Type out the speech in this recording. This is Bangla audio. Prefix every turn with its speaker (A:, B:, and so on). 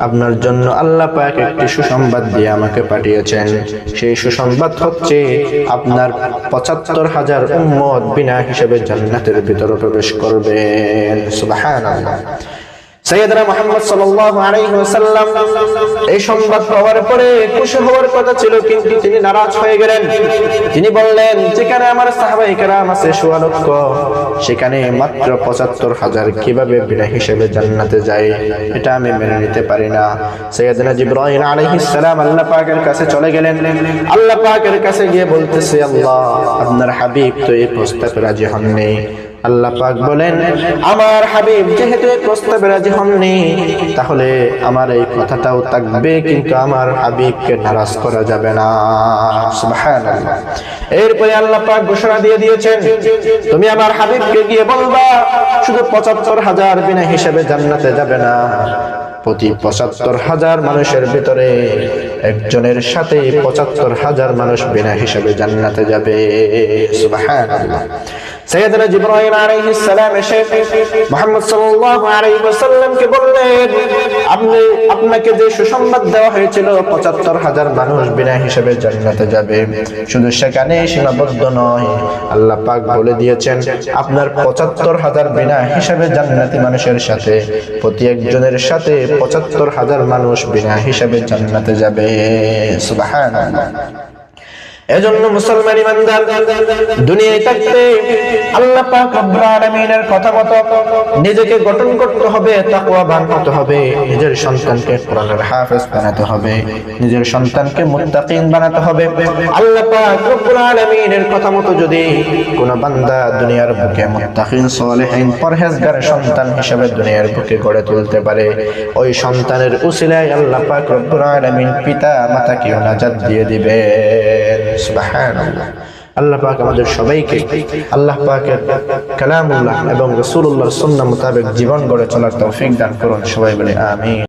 A: আপনার জন্য আল্লাহ পাক একটি সুসংবাদ দিয়ে আমাকে পাঠিয়েছেন। সেই সুসংবাদ হচ্ছে, আপনার পঁচাত্তর হাজার উম্মত বিনা হিসেবে জান্নাতের ভিতরে প্রবেশ করবেন। সৈয়দনা মুহাম্মদ সাল্লাল্লাহু আলাইহি ওয়াসাল্লাম এই সংবাদ পাওয়ার পরে খুশি হওয়ার কথা ছিল, কিন্তু তিনি নারাজ হয়ে গেলেন। তিনি বললেন, যেখানে আমার সাহাবায়ে কেরাম আছে সোয়া সেখানে মাত্র পঁচাত্তর হাজার কীভাবে বিনা হিসেবে জান্নাতে যায়? এটা আমি মেনে নিতে পারি না। সৈয়দনা জিব্রাইল আলাইহিস সালাম আল্লাহ পাকের কাছে চলে গেলেন। আল্লাহ পাকের কাছে গিয়ে বলতেছে, আল্লাহ, আপনার হাবিব তো এই প্রস্তাবে রাজি হননি। আল্লাহ পাক বলেন, আমার হাবিব যেহেতু প্রস্তাবে রাজি হননি, তাহলে আমার এই কথাটাও থাকবে, কিন্তু আমার হাবিবকে নারাজ করা যাবে না। এরপরে আল্লাহ পাক ঘোষণা দিয়ে দিয়েছেন, তুমি আমার হাবিবকে গিয়ে বলবা, শুধু পঁচাত্তর হাজার বিনা হিসেবে জান্নাতে যাবে না। প্রতি পঁচাত্তর হাজার মানুষের ভিতরে একজনের সাথে পঁচাত্তর হাজার মানুষ বিনা হিসেবে জান্নাতে যাবে। সুবহানাল্লাহ। সৈয়দনা জিবরাইল আলাইহিস সালাম এসে মুহাম্মদ সাল্লাল্লাহু আলাইহি ওয়াসাল্লামকে বললেন, আপনি, আপনাকে যে সুসংবাদ দেওয়া হয়েছিল 75 হাজার মানুষ বিনা হিসেবে জান্নাতে যাবে। শুধু সেখানে সীমাবদ্ধ নয়, আল্লাহ পাক বলে দিয়েছেন, আপনার 75 হাজার বিনা হিসাবে জান্নাতি মানুষের সাথে প্রতি একজনের সাথে 75 হাজার মানুষ বিনা হিসাবে জান্নাতে যাবে। সুবহানাল্লাহ। এজন্য মুসলমান ইমানদার দুনিয়ায় থাকতে আল্লাহ পাক রব্বুল আলামিনের কথা নিজেকে গঠন করতে হবে তাকওয়াবান হতে হবে, নিজের সন্তানকে কোরআনের হাফেজ বানাতে হবে, নিজের সন্তানকে মুত্তাকিন বানাতে হবে। আল্লাহ পাক রব্বুল আলামিনের কথা মতো যদি কোন বান্দা দুনিয়ার বুকে মুত্তাকিন, সালেহিন, পরহেজগার সন্তান হিসেবে দুনিয়ার বুকে গড়ে তুলতে পারে, ওই সন্তানের উসিলায় আল্লাহ পাক রব্বুল আলামিন পিতা মাতাকে নাজাত দিয়ে দিবে সুবহানাল্লাহ। আল্লাহ পাক আমাদের সবাইকে আল্লাহ পাকের কালামুল্লাহ এবং রসুল্লাহর সন্না মোতাবেক জীবন গড়ে চলার তৌফিক দান করুন। সবাই বলে আমিন।